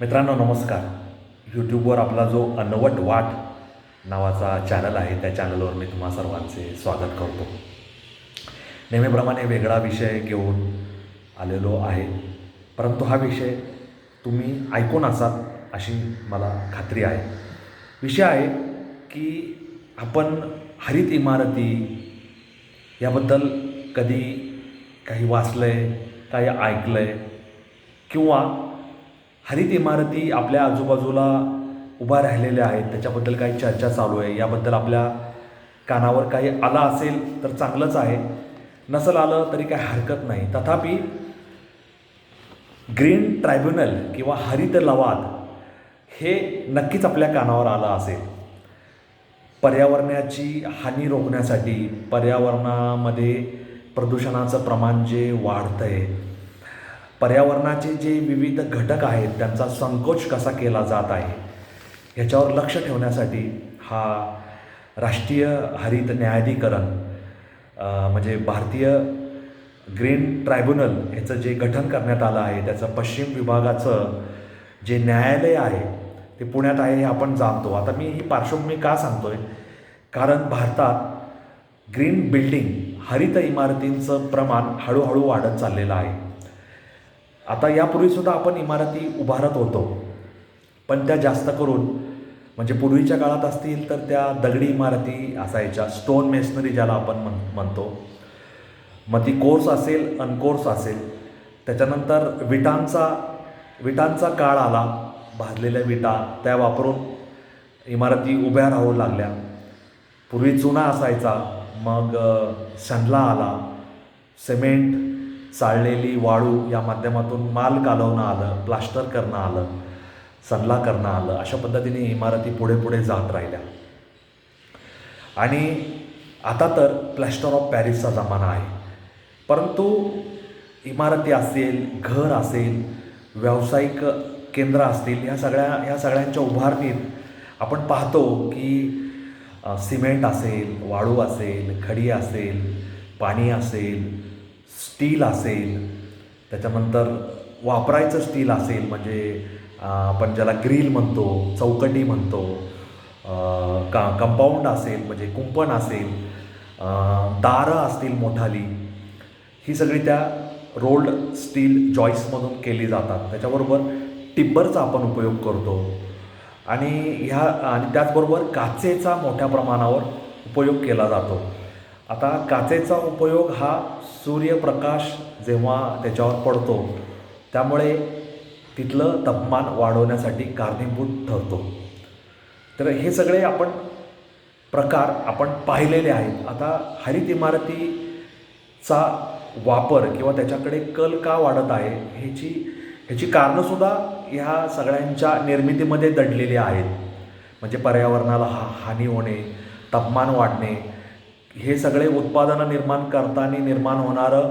मित्रांनो नमस्कार. यूट्यूबवर आपला जो अनवट वाट नावाचा चॅनल आहे त्या चॅनलवर मी तुम्हा सर्वांचे स्वागत करतो. नेहमीप्रमाणे वेगळा विषय घेऊन आलेलो आहे. परंतु हा विषय तुम्ही ऐकून असाल अशी मला खात्री आहे. विषय आहे की आपण हरित इमारती याबद्दल कधी काही वाचलं आहे काही ऐकलं आहे किंवा हरित इमारती आपल्या आजूबाजूला उभा राहिलेल्या आहेत. त्याच्याबद्दल काही चर्चा चालू आहे. याबद्दल आपल्या कानावर काही आला असेल तर चांगलंच आहे. नसल आलं तरी काही हरकत नाही. तथापि ग्रीन ट्रायब्युनल किंवा हरित लवाद हे नक्कीच आपल्या कानावर आलं असेल. पर्यावरणाची हानी रोखण्यासाठी पर्यावरणामध्ये प्रदूषणाचं प्रमाण जे वाढतं आहे पर्यावरणाचे जे विविध घटक आहेत त्यांचा संकोच कसा केला जात आहे ह्याच्यावर लक्ष ठेवण्यासाठी हा राष्ट्रीय हरित न्यायाधिकरण म्हणजे भारतीय ग्रीन ट्रायब्युनल ह्याचं जे गठन करण्यात आलं आहे त्याचं पश्चिम विभागाचं जे न्यायालय आहे ते पुण्यात आहे हे आपण जाणतो. आता मी ही पार्श्वभूमी का सांगतो आहे कारण भारतात ग्रीन बिल्डिंग हरित इमारतींचं प्रमाण हळूहळू वाढत चाललेलं आहे. आता यापूर्वीसुद्धा आपण इमारती उभारत होतो. पण त्या जास्त करून म्हणजे पूर्वीच्या काळात असतील तर त्या दगडी इमारती असायच्या स्टोन मेसनरी ज्याला आपण म्हण म्हणतो. मग ती कोर्स असेल अनकोर्स असेल. त्याच्यानंतर विटांचा विटांचा काळ आला. भाजलेल्या विटा त्या वापरून इमारती उभ्या राहू लागल्या. पूर्वी चुना असायचा मग संडला आला. सिमेंट चाळलेली वाळू या माध्यमातून माल कालवणं आलं प्लास्टर करणं आलं सल्ला करणं आलं अशा पद्धतीने इमारती पुढे पुढे जात राहिल्या. आणि आता तर प्लॅस्टर ऑफ पॅरिसचा जमाना आहे. परंतु इमारती असेल घर असेल व्यावसायिक केंद्र असतील ह्या सगळ्या ह्या सगळ्यांच्या उभारणीत आपण पाहतो की सिमेंट असेल वाळू असेल खडी असेल पाणी असेल स्टील असेल त्याच्यानंतर वापरायचं स्टील असेल म्हणजे आपण ज्याला ग्रिल म्हणतो चौकटी म्हणतो का कंपाऊंड असेल म्हणजे कुंपण असेल दारं असतील मोठाली ही सगळी त्या रोल्ड स्टील जॉईसमधून केली जातात. त्याच्याबरोबर टिब्बरचा आपण उपयोग करतो. आणि ह्या आणि त्याचबरोबर काचेचा मोठ्या प्रमाणावर उपयोग केला जातो. आता काचेचा उपयोग हा सूर्यप्रकाश जेव्हा त्याच्यावर पडतो त्यामुळे तिथलं तापमान वाढवण्यासाठी कारणीभूत ठरतो. तर हे सगळे आपण प्रकार आपण पाहिलेले आहेत. आता हरित इमारतीचा वापर किंवा त्याच्याकडे कल का वाढत आहे ह्याची ह्याची कारणंसुद्धा ह्या सगळ्यांच्या निर्मितीमध्ये दडलेली आहेत. म्हणजे पर्यावरणाला हा हानी होणे तापमान वाढणे हे सगळे उत्पादनं निर्माण करताना निर्माण होणारं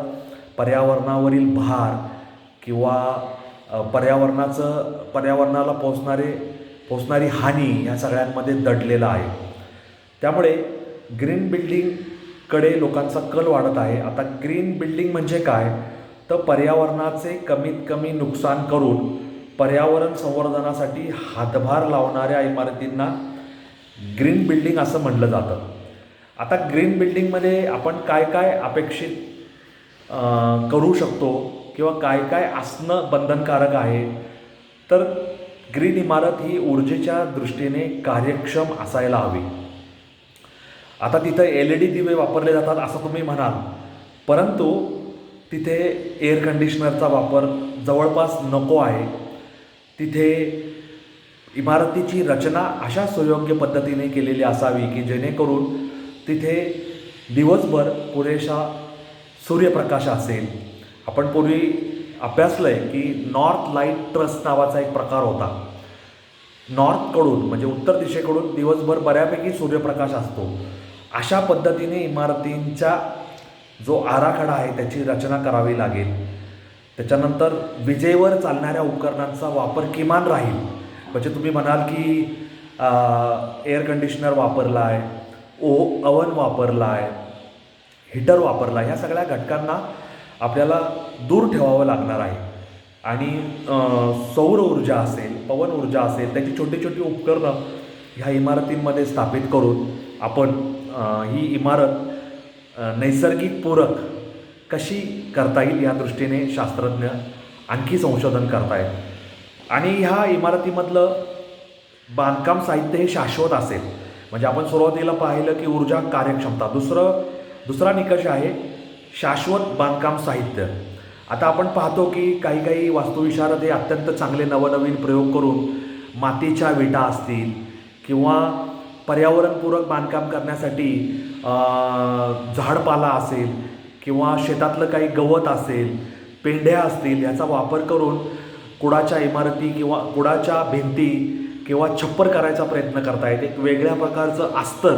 पर्यावरणावरील भार किंवा पर्यावरणाचं पर्यावरणाला पोचणारे पोचणारी हानी ह्या सगळ्यांमध्ये दडलेलं आहे. त्यामुळे ग्रीन बिल्डिंगकडे लोकांचा कल वाढत आहे. आता ग्रीन बिल्डिंग म्हणजे काय? तर पर्यावरणाचे कमीत कमी नुकसान करून पर्यावरण संवर्धनासाठी हातभार लावणाऱ्या इमारतींना ग्रीन बिल्डिंग असं म्हणलं जातं. आता ग्रीन बिल्डिंगमध्ये आपण काय काय अपेक्षित करू शकतो किंवा काय काय असणं बंधनकारक आहे तर ग्रीन इमारत ही ऊर्जेच्या दृष्टीने कार्यक्षम असायला हवी. आता तिथं एल ई डी दिवे वापरले जातात असं तुम्ही म्हणाल परंतु तिथे एअर कंडिशनरचा वापर जवळपास नको आहे. तिथे इमारतीची रचना अशा सुयोग्य पद्धतीने केलेली असावी की जेणेकरून तिथे दिवसभर पुरेशा सूर्यप्रकाश असेल. आपण पूर्वी अभ्यासलं आहे की नॉर्थ लाइट ट्रस्ट नावाचा एक प्रकार होता. नॉर्थकडून म्हणजे उत्तर दिशेकडून दिवसभर बऱ्यापैकी सूर्यप्रकाश असतो. अशा पद्धतीने इमारतींच्या जो आराखडा आहे त्याची रचना करावी लागेल. त्याच्यानंतर विजेवर चालणाऱ्या उपकरणांचा वापर किमान राहील. म्हणजे तुम्ही म्हणाल की एअर कंडिशनर वापरला आहे ओ अवन वापरला आहे हिटर वापरला ह्या सगळ्या घटकांना आपल्याला दूर ठेवावं लागणार आहे. आणि सौर ऊर्जा असेल पवन ऊर्जा असेल त्याची छोटी छोटी उपकरणं ह्या इमारतींमध्ये स्थापित करून आपण ही इमारत नैसर्गिक पूरक कशी करता येईल या दृष्टीने शास्त्रज्ञ आणखी संशोधन करतायत. आणि ह्या इमारतीमधलं बांधकाम साहित्य हे शाश्वत असेल. म्हणजे आपण सुरुवातीला पाहिलं की ऊर्जा कार्यक्षमता. दुसरं दुसरा निकष आहे शाश्वत बांधकाम साहित्य. आता आपण पाहतो की काही काही वास्तुविशारद हे अत्यंत चांगले नवनवीन प्रयोग करून मातीच्या विटा असतील किंवा पर्यावरणपूरक बांधकाम करण्यासाठी झाडपाला असेल किंवा शेतातलं काही गवत असेल पेंढ्या असतील याचा वापर करून कुडाच्या इमारती किंवा कुडाच्या भिंती किंवा छप्पर करायचा प्रयत्न करतायत एक वेगळ्या प्रकारचं अस्तर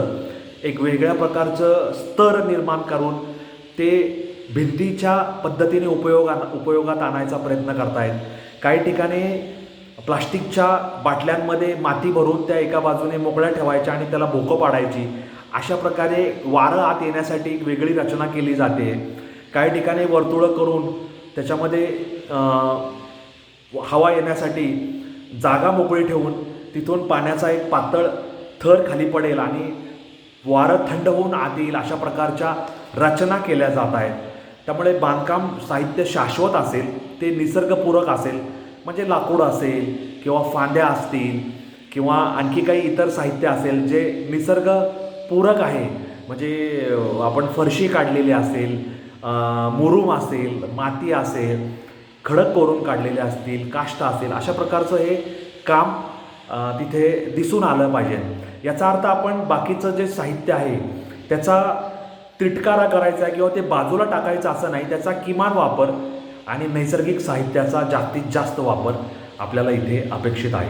एक वेगळ्या प्रकारचं स्तर निर्माण करून ते भिंतीच्या पद्धतीने उपयोगात उपयोगात आणायचा प्रयत्न करतायत काही ठिकाणी प्लास्टिकच्या बाटल्यांमध्ये माती भरून त्या एका बाजूने मोकळ्या ठेवायच्या आणि त्याला भोकं पाडायची. अशा प्रकारे वारं आत येण्यासाठी एक वेगळी रचना केली जाते. काही ठिकाणी वर्तुळं करून त्याच्यामध्ये हवा येण्यासाठी जागा मोकळी ठेवून तिथून पाण्याचा एक पातळ थर खाली पडेल आणि वारं थंड होऊन आत येईल अशा प्रकारच्या रचना केल्या जात आहेत. त्यामुळे बांधकाम साहित्य शाश्वत असेल ते निसर्गपूरक असेल म्हणजे लाकूड असेल किंवा फांद्या असतील किंवा आणखी काही इतर साहित्य असेल जे निसर्गपूरक आहे. म्हणजे आपण फरशी काढलेली असेल मुरुम असेल माती असेल खडक कोरून काढलेले असतील काष्ट असेल अशा प्रकारचं हे काम तिथे दिसून आलं पाहिजे. याचा अर्थ आपण बाकीचं जे साहित्य आहे त्याचा तिटकारा करायचा किंवा ते बाजूला टाकायचं असं नाही त्याचा किमान वापर आणि नैसर्गिक साहित्याचा जास्तीत जास्त वापर आपल्याला इथे अपेक्षित आहे.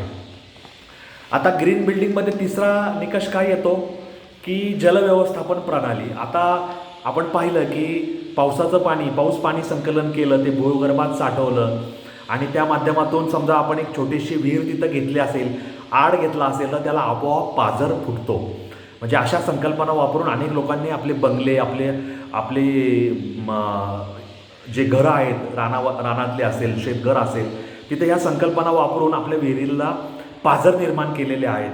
आता ग्रीन बिल्डिंगमध्ये तिसरा निकष काय येतो? की जलव्यवस्थापन प्रणाली. आता आपण पाहिलं की पावसाचं पाणी पाऊस पाणी संकलन केलं ते भूगर्भात साठवलं आणि त्या माध्यमातून समजा आपण एक छोटीशी विहीर तिथं घेतली असेल आड घेतला असेल तर त्याला आपोआप पाझर फुटतो. म्हणजे अशा संकल्पना वापरून अनेक लोकांनी आपले बंगले आपले आपले जे घरं आहेत राना रानातले असेल शेतघर असेल तिथे ह्या संकल्पना वापरून आपल्या विहिरीला पाझर निर्माण केलेले आहेत.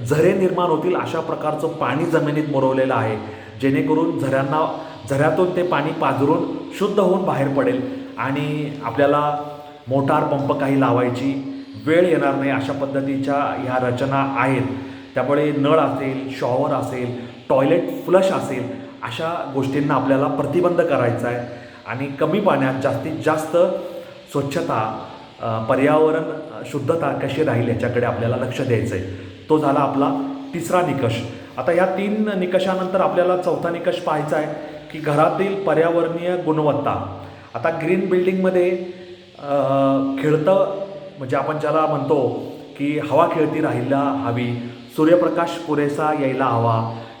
झरे निर्माण होतील अशा प्रकारचं पाणी जमिनीत मुरवलेलं आहे. जेणेकरून झऱ्यांना झऱ्यातून ते पाणी पाझरून शुद्ध होऊन बाहेर पडेल आणि आपल्याला मोटार पंप काही लावायची वेळ येणार नाही अशा पद्धतीच्या ह्या रचना आहेत. त्यामुळे नळ असेल शॉवर असेल टॉयलेट फ्लश असेल अशा गोष्टींना आपल्याला प्रतिबंध करायचा आहे. आणि कमी पाण्यात जास्तीत जास्त स्वच्छता पर्यावरण शुद्धता कशी राहील याच्याकडे आपल्याला लक्ष द्यायचं आहे तो झाला आपला तिसरा निकष. आता या तीन निकषानंतर आपल्याला चौथा निकष पाहायचा आहे की घरातील पर्यावरणीय गुणवत्ता. आता ग्रीन बिल्डिंगमध्ये खेळतं म्हणजे आपण ज्याला म्हणतो की हवा खेळती राहायला हवी सूर्यप्रकाश पुरेसा यायला हवा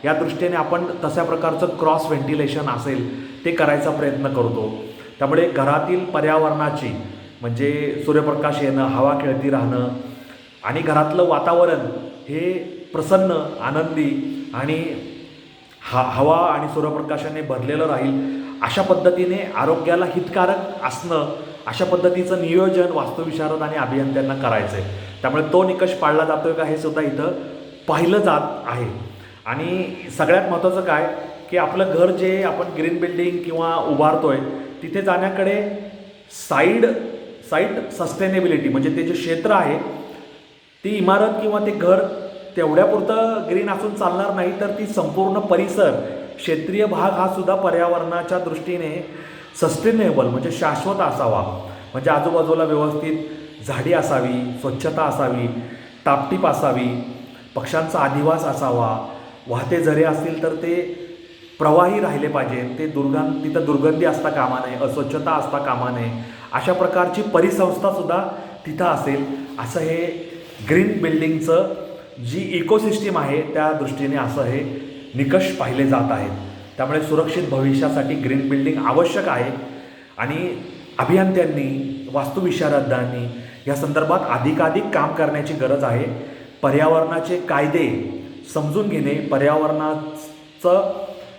या दृष्टीने आपण तशा प्रकारचं क्रॉस व्हेंटिलेशन असेल ते करायचा प्रयत्न करतो. त्यामुळे घरातील पर्यावरणाची म्हणजे सूर्यप्रकाश येणं हवा खेळती राहणं आणि घरातलं वातावरण हे प्रसन्न आनंदी आणि हा हवा आणि सूर्यप्रकाशाने भरलेलं राहील अशा पद्धतीने आरोग्याला हितकारक असणं अशा पद्धतीचं नियोजन वास्तुविशारद आणि अभियंत्यांना करायचं आहे त्यामुळे तो निकष पाळला जातोय का हे सुद्धा इथं पाहिलं जात आहे. आणि सगळ्यात महत्त्वाचं काय की आपलं घर जे आपण ग्रीन बिल्डिंग किंवा उभारतोय तिथे जाण्याकडे साईड साईड सस्टेनेबिलिटी म्हणजे ते जे क्षेत्र आहे ती इमारत किंवा ते घर तेवढ्यापुरतं ग्रीन असून चालणार नाही तर ती संपूर्ण परिसर क्षेत्रीय भाग हा सुद्धा पर्यावरणाच्या दृष्टीने सस्टेनेबल म्हणजे शाश्वत असावा. म्हणजे आजूबाजूला व्यवस्थित झाडी असावी स्वच्छता असावी टापटीप असावी पक्ष्यांचा अधिवास असावा. वाहते झरे असतील तर ते प्रवाही राहिले पाहिजे. ते दुर्गं तिथं दुर्गंधी असता कामा नये अस्वच्छता असता कामा नये. अशा प्रकारची परिसंस्थासुद्धा तिथं असेल. असं हे ग्रीन बिल्डिंगचं जी इकोसिस्टीम आहे त्या दृष्टीने असं हे निकष पाहिले जात आहेत. त्यामुळे सुरक्षित भविष्यासाठी ग्रीन बिल्डिंग आवश्यक आहे. आणि अभियंत्यांनी वास्तुविशारदांनी या संदर्भात अधिकाधिक काम करण्याची गरज आहे. पर्यावरणाचे कायदे समजून घेणे पर्यावरणाचं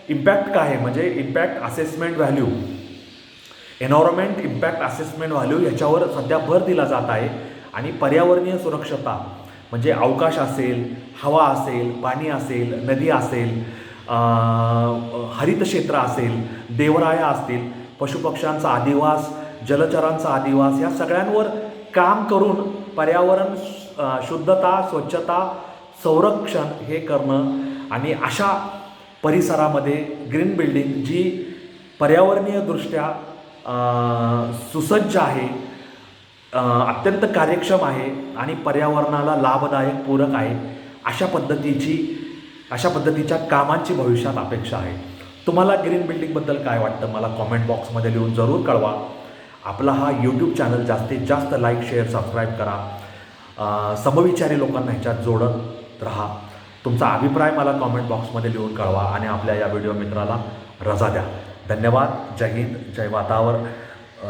इम्पॅक्ट काय आहे? म्हणजे impact assessment value environment impact assessment value याच्यावर सध्या भर दिला जात आहे. आणि पर्यावरणीय सुरक्षता म्हणजे अवकाश असेल हवा असेल पाणी असेल नदी असेल हरित क्षेत्र असेल देवराया असतील पशुपक्ष्यांचा अधिवास जलचरांचा अधिवास या सगळ्यांवर काम करून पर्यावरण शुद्धता स्वच्छता संरक्षण हे करणं आणि अशा परिसरामध्ये ग्रीन बिल्डिंग जी पर्यावरणीयदृष्ट्या सुसज्ज आहे अत्यंत कार्यक्षम आहे आणि पर्यावरणाला लाभदायक पूरक आहे अशा पद्धतीची अशा पद्धतीच्या कामांची भविष्यात अपेक्षा आहे. तुम्हाला ग्रीन बिल्डिंगबद्दल काय वाटतं? मला कॉमेंट बॉक्समध्ये लिहून जरूर कळवा. आपला हा यूट्यूब चॅनल जास्तीत जास्त लाईक शेअर सबस्क्राईब करा. समविचारी लोकांना ह्याच्यात जोडत राहा. तुमचा अभिप्राय मला कॉमेंट बॉक्समध्ये लिहून कळवा आणि आपल्या या व्हिडिओ मित्राला रजा द्या. धन्यवाद. जय हिंद. जय वातावर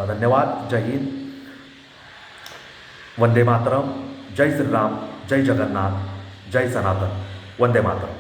धन्यवाद. जय हिंद. वंदे मातरम. जय श्रीराम. जय जगन्नाथ. जय सनातन. वंदे मातरम.